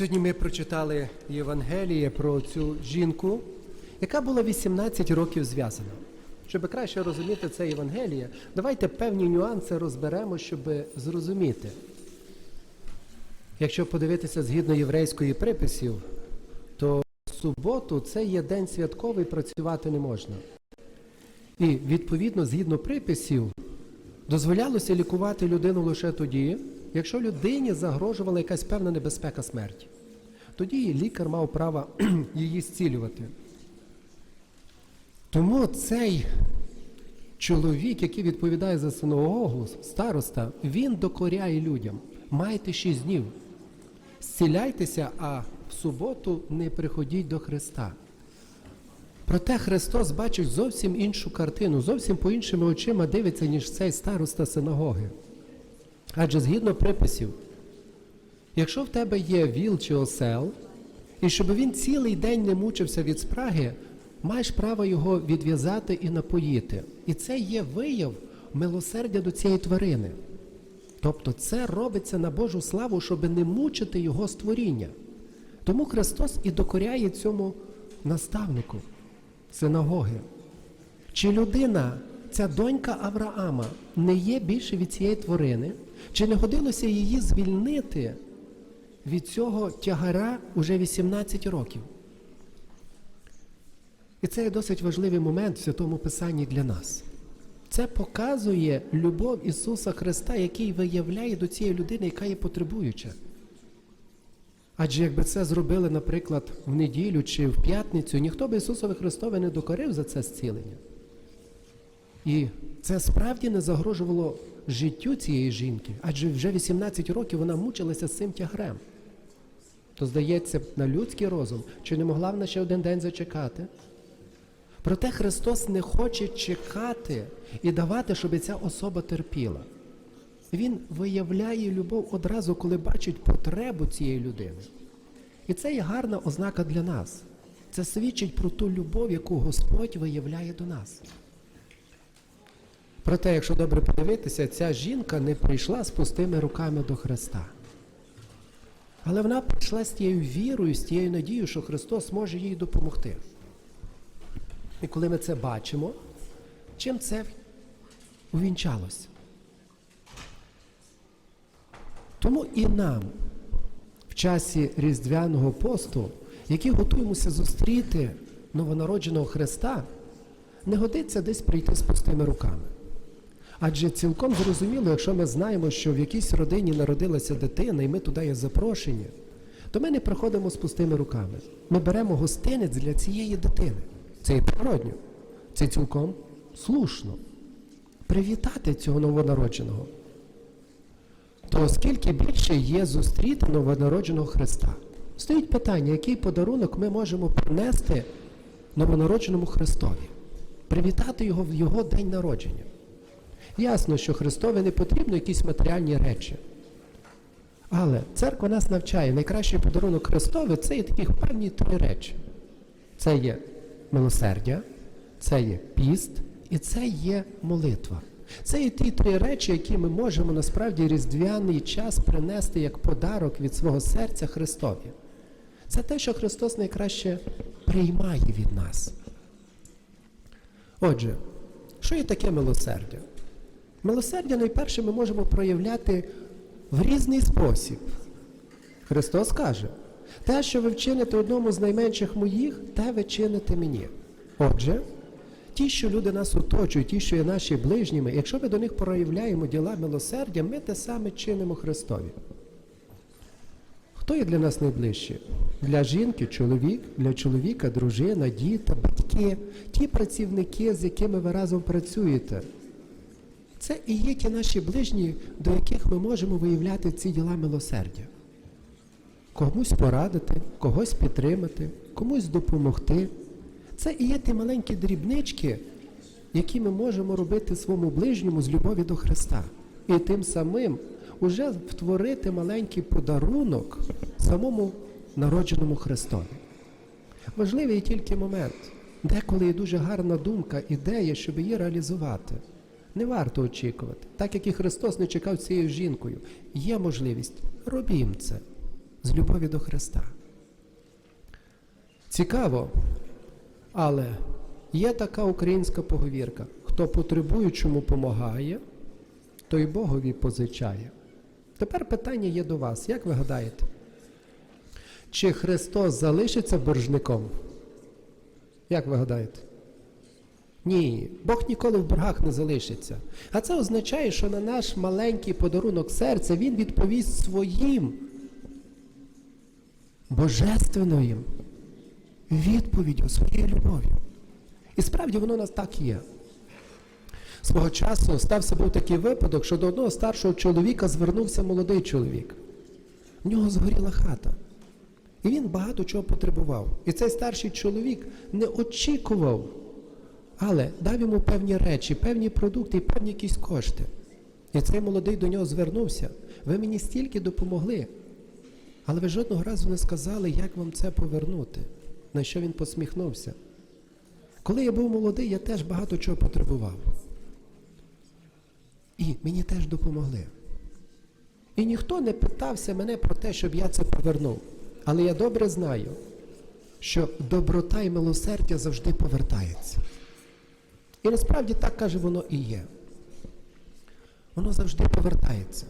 Сьогодні ми прочитали Євангеліє про цю жінку, яка була 18 років зв'язана. Щоб краще розуміти це Євангеліє, давайте певні нюанси розберемо, щоб зрозуміти. Якщо подивитися згідно єврейської приписів, то в суботу це є день святковий, працювати не можна. І відповідно, згідно приписів, дозволялося лікувати людину лише тоді, якщо людині загрожувала якась певна небезпека смерті. Тоді лікар мав право її зцілювати. Тому цей чоловік, який відповідає за синагогу, староста, він докоряє людям. Майте шість днів. Зціляйтеся, а в суботу не приходіть до Христа. Проте Христос бачить зовсім іншу картину, зовсім по іншими очима дивиться, ніж цей староста синагоги. Адже згідно приписів, якщо в тебе є віл чи осел, і щоб він цілий день не мучився від спраги, маєш право його відв'язати і напоїти. І це є вияв милосердя до цієї тварини. Тобто це робиться на Божу славу, щоб не мучити його створіння. Тому Христос і докоряє цьому наставнику синагоги. Чи людина, ця донька Авраама, не є більше від цієї тварини, чи не годилося її звільнити від цього тягара уже 18 років? І це є досить важливий момент в Святому Писанні для нас. Це показує любов Ісуса Христа, який виявляє до цієї людини, яка є потребуюча. Адже якби це зробили, наприклад, в неділю чи в п'ятницю, ніхто би Ісусові Христове не докорив за це зцілення. І це справді не загрожувало життю цієї жінки, адже вже 18 років вона мучилася з цим тягрем. То, здається, на людський розум, чи не могла вона ще один день зачекати? Проте Христос не хоче чекати і давати, щоб ця особа терпіла. Він виявляє любов одразу, коли бачить потребу цієї людини. І це є гарна ознака для нас. Це свідчить про ту любов, яку Господь виявляє до нас. Проте, якщо добре подивитися, ця жінка не прийшла з пустими руками до Христа. Але вона прийшла з тією вірою, з тією надією, що Христос може їй допомогти. І коли ми це бачимо, чим це увінчалося? Тому і нам в часі Різдвяного посту, які готуємося зустріти новонародженого Христа, не годиться десь прийти з пустими руками. Адже цілком зрозуміло, якщо ми знаємо, що в якійсь родині народилася дитина, і ми туди є запрошені, то ми не приходимо з пустими руками. Ми беремо гостинець для цієї дитини. Це і природньо, це цілком слушно. Привітати цього новонародженого. То оскільки більше є зустріти новонародженого Христа, стоїть питання, який подарунок ми можемо принести новонародженому Христові, привітати його в його день народження. Ясно, що Христові не потрібно якісь матеріальні речі. Але церква нас навчає, найкращий подарунок Христові це є такі певні три речі. Це є милосердя, це є піст і це є молитва. Це є ті три речі, які ми можемо насправді різдвяний час принести як подарок від свого серця Христові. Це те, що Христос найкраще приймає від нас. Отже, що є таке милосердя? Милосердя найперше ми можемо проявляти в різний спосіб. Христос каже, те, що ви вчините одному з найменших моїх, те ви чините мені. Отже, ті, що люди нас оточують, ті, що є наші ближніми, якщо ми до них проявляємо діла милосердя, ми те саме чинимо Христові. Хто є для нас найближче? Для жінки чоловік, для чоловіка дружина, діти, батьки, ті працівники, з якими ви разом працюєте. Це і є ті наші ближні, до яких ми можемо виявляти ці діла милосердя. Комусь порадити, когось підтримати, комусь допомогти. Це і є ті маленькі дрібнички, які ми можемо робити своєму ближньому з любові до Христа. І тим самим уже втворити маленький подарунок самому народженому Христові. Важливий тільки момент, деколи є дуже гарна думка, ідея, щоб її реалізувати. Не варто очікувати, так як і Христос не чекав цією жінкою. Є можливість, робім це. з любові до Христа. Цікаво, але є така українська поговірка: хто потребуючому помагає, той Богові позичає. Тепер питання є до вас. Як ви гадаєте? Чи Христос залишиться боржником? Як ви гадаєте? Ні, Бог ніколи в боргах не залишиться. А це означає, що на наш маленький подарунок серця Він відповість своїм божественною відповіддю, своєю любов'ю. І справді воно у нас так є. Свого часу стався був такий випадок, що до одного старшого чоловіка звернувся молодий чоловік. В нього згоріла хата. І він багато чого потребував. І цей старший чоловік не очікував, але дав йому певні речі, певні продукти і певні якісь кошти. І цей молодий до нього звернувся. Ви мені стільки допомогли, але ви жодного разу не сказали, як вам це повернути. На що він посміхнувся. Коли я був молодий, я теж багато чого потребував. І мені теж допомогли. І ніхто не питався мене про те, щоб я це повернув. Але я добре знаю, що доброта і милосердя завжди повертається. І насправді так каже воно і є. Воно завжди повертається.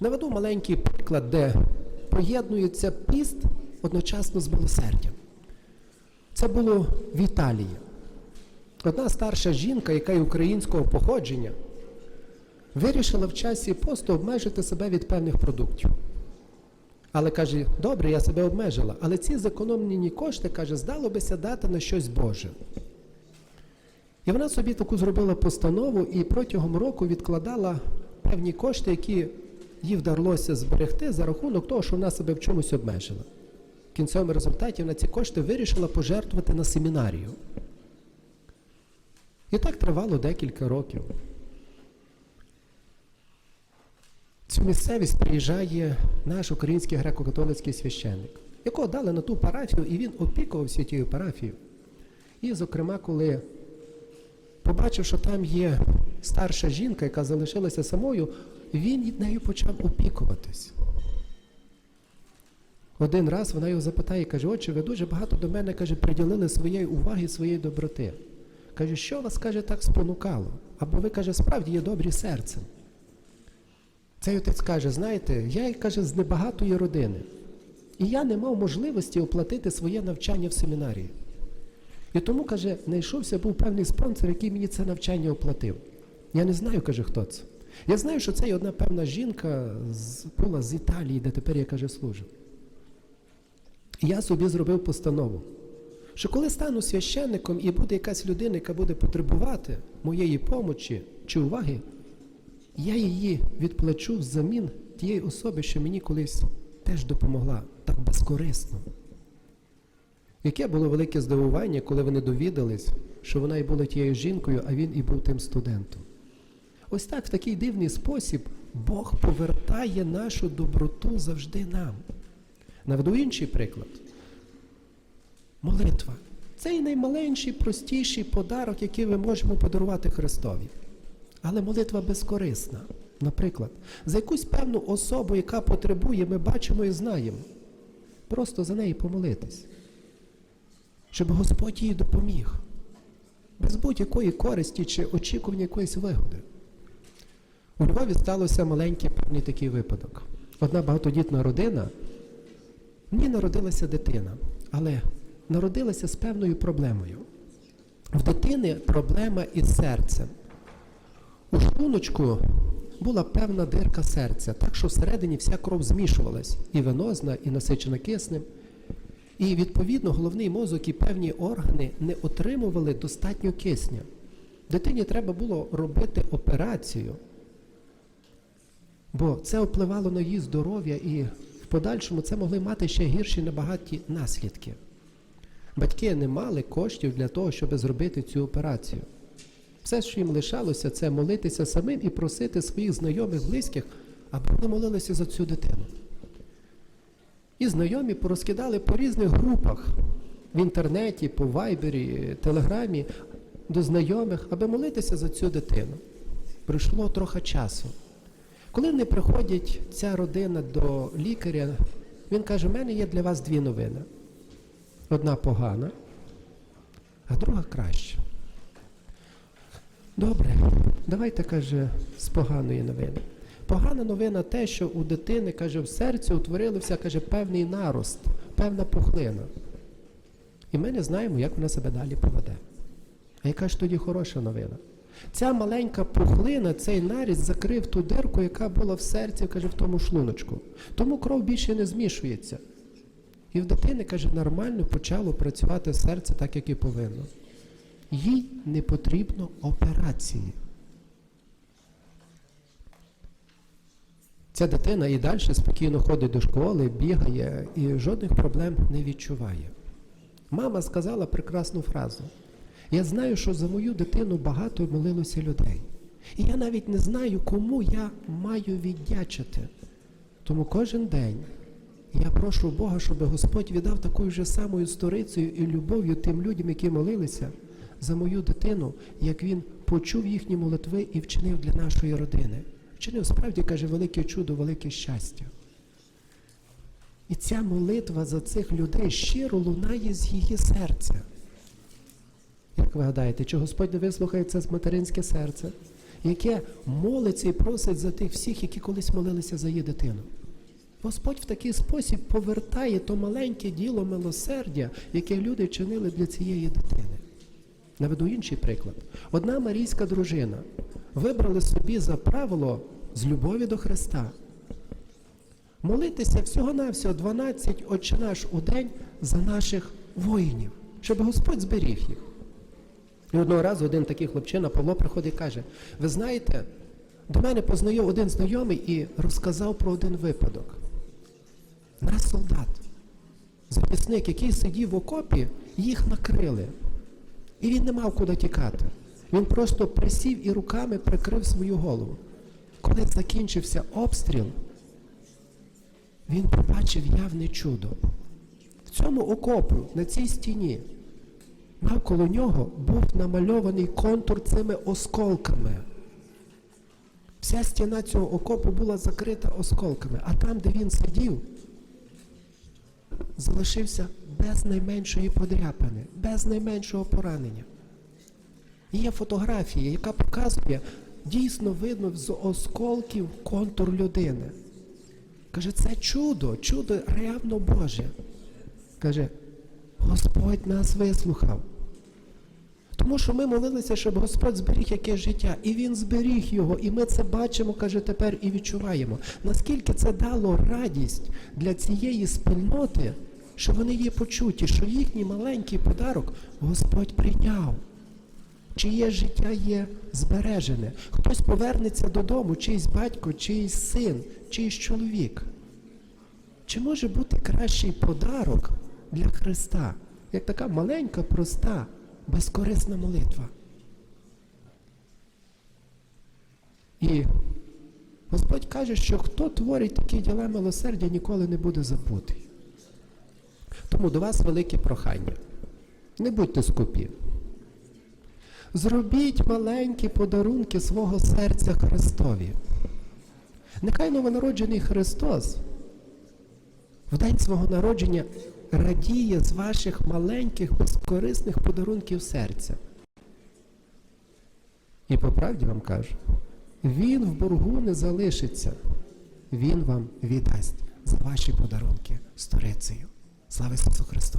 Наведу маленький приклад, де поєднується піст одночасно з милосердям. Це було в Італії. Одна старша жінка, яка є українського походження, вирішила в часі посту обмежити себе від певних продуктів. Але каже, добре, я себе обмежила, але ці зекономлені кошти, каже, здало бися дати на щось Боже. І вона собі таку зробила постанову і протягом року відкладала певні кошти, які їй вдалося зберегти за рахунок того, що вона себе в чомусь обмежила. В кінцевому результаті вона ці кошти вирішила пожертвувати на семінарію. І так тривало декілька років. Цю місцевість приїжджає наш український греко-католицький священник, якого дали на ту парафію, і він опікувався тією парафією. І, зокрема, коли побачив, що там є старша жінка, яка залишилася самою, він нею почав опікуватись. Один раз вона його запитає і каже, отче, ви дуже багато до мене каже, приділили своєї уваги, своєї доброти. Каже, що вас каже, так спонукало? Або ви каже, справді є добрі серцем. Цей отець каже, знаєте, я каже, з небагатої родини. І я не мав можливості оплатити своє навчання в семінарії. І тому, каже, знайшовся був певний спонсор, який мені це навчання оплатив. Я не знаю, каже, хто це. Я знаю, що це є одна певна жінка з, була з Італії, де тепер я каже, служу. Я собі зробив постанову, що коли стану священником і буде якась людина, яка буде потребувати моєї помочі чи уваги, я її відплачу взамін тієї особи, що мені колись теж допомогла так безкорисно. Яке було велике здивування, коли вони довідались, що вона і була тією жінкою, а він і був тим студентом. Ось так, в такий дивний спосіб, Бог повертає нашу доброту завжди нам. Наведу інший приклад. Молитва. Це і наймаленший, простіший подарок, який ми можемо подарувати Христові. Але молитва безкорисна. Наприклад, за якусь певну особу, яка потребує, ми бачимо і знаємо. Просто за неї помолитись, щоб Господь їй допоміг. Без будь-якої користі чи очікування якоїсь вигоди. У Львові сталося маленький певний такий випадок. Одна багатодітна родина, в ній народилася дитина, але народилася з певною проблемою. В дитини проблема із серцем. У шлуночку була певна дирка серця, так що всередині вся кров змішувалась, і венозна, і насичена киснем. І відповідно головний мозок і певні органи не отримували достатньо кисня. Дитині треба було робити операцію, бо це впливало на її здоров'я і в подальшому це могли мати ще гірші набагаті наслідки. Батьки не мали коштів для того, щоб зробити цю операцію. Все, що їм лишалося, це молитися самим і просити своїх знайомих, близьких, аби вони молилися за цю дитину. І знайомі порозкидали по різних групах в інтернеті, по вайбері, телеграмі до знайомих, аби молитися за цю дитину. Пройшло трохи часу. Коли не приходять ця родина до лікаря, Він каже: у мене є для вас дві новини. Одна погана, а друга краща. Добре, давайте, каже, з поганої новини. Погана новина те, що у дитини, каже, в серці утворився, каже, певний нарост, певна пухлина. І ми не знаємо, як вона себе далі поведе. А яка ж тоді хороша новина? Ця маленька пухлина, цей наріз закрив ту дирку, яка була в серці, каже, в тому шлуночку. Тому кров більше не змішується. І в дитини, каже, нормально почало працювати серце так, як і повинно. Їй не потрібно операції. Ця дитина і далі спокійно ходить до школи, бігає і жодних проблем не відчуває. Мама сказала прекрасну фразу. Я знаю, що за мою дитину багато молилося людей. І я навіть не знаю, кому я маю віддячити. Тому кожен день я прошу Бога, щоб Господь віддав такою ж самою сторицею і любов'ю тим людям, які молилися за мою дитину, як він почув їхні молитви і вчинив для нашої родини. Вчинив справді, каже, велике чудо, велике щастя. І ця молитва за цих людей щиро лунає з її серця. Як ви гадаєте, чи Господь не вислухає це материнське серце, яке молиться і просить за тих всіх, які колись молилися за її дитину? Господь в такий спосіб повертає то маленьке діло милосердя, яке люди чинили для цієї дитини. Наведу інший приклад. Одна марійська дружина вибрала собі за правило з любові до Христа молитися всього-навсього 12 «Отче наш» у день за наших воїнів, щоб Господь зберіг їх. І одного разу один такий хлопчина Павло приходить і каже: ви знаєте, до мене познайомив один знайомий і розказав про один випадок. Наш солдат, записник, який сидів в окопі, їх накрили. І він не мав куди тікати. Він просто присів і руками прикрив свою голову. Коли закінчився обстріл, він побачив явне чудо. В цьому окопу, на цій стіні, навколо нього був намальований контур цими осколками. Вся стіна цього окопу була закрита осколками, а там, де він сидів, залишився без найменшої подряпини, без найменшого поранення. Є фотографія, яка показує, дійсно видно з осколків контур людини. Каже, це чудо, чудо реально Боже. Каже, Господь нас вислухав. Тому що ми молилися, щоб Господь зберіг яке життя, і Він зберіг його, і ми це бачимо, каже, тепер і відчуваємо. Наскільки це дало радість для цієї спільноти, що вони є почуті, що їхній маленький подарок Господь прийняв. Чиє життя є збережене. Хтось повернеться додому, чийсь батько, чийсь син, чийсь чоловік. Чи може бути кращий подарок для Христа, як така маленька, проста, безкорисна молитва? І Господь каже, що хто творить такі діла милосердя, ніколи не буде забутий. Тому до вас велике прохання. Не будьте скупі. Зробіть маленькі подарунки свого серця Христові. Нехай новонароджений Христос в день свого народження радіє з ваших маленьких безкорисних подарунків серця. І по правді вам кажу, Він в боргу не залишиться, Він вам віддасть за ваші подарунки сторицею. Слава Ісусу Христу!